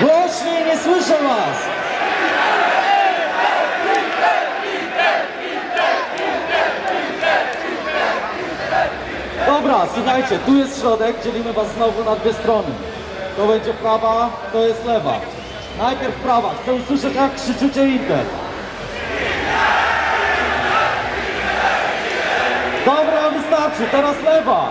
Głośniej, nie słyszę was! Dobra, słuchajcie, tu jest środek, dzielimy was znowu na dwie strony. To będzie prawa, to jest lewa. Najpierw prawa, chcę usłyszeć jak krzyczycie Inter. Dobra, wystarczy, teraz lewa.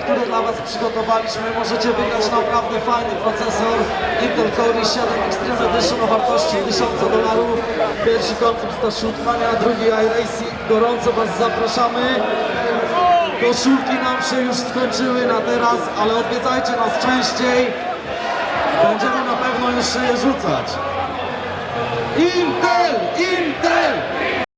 które dla Was przygotowaliśmy. Możecie wygrać naprawdę fajny procesor Intel Core 7 Extreme Edition o wartości 1000 dolarów. Pierwszy koncert Staszu Utmania, drugi iRacing. Gorąco Was zapraszamy. Koszulki nam się już skończyły na teraz, ale odwiedzajcie nas częściej. Będziemy na pewno jeszcze je rzucać. Intel! Intel!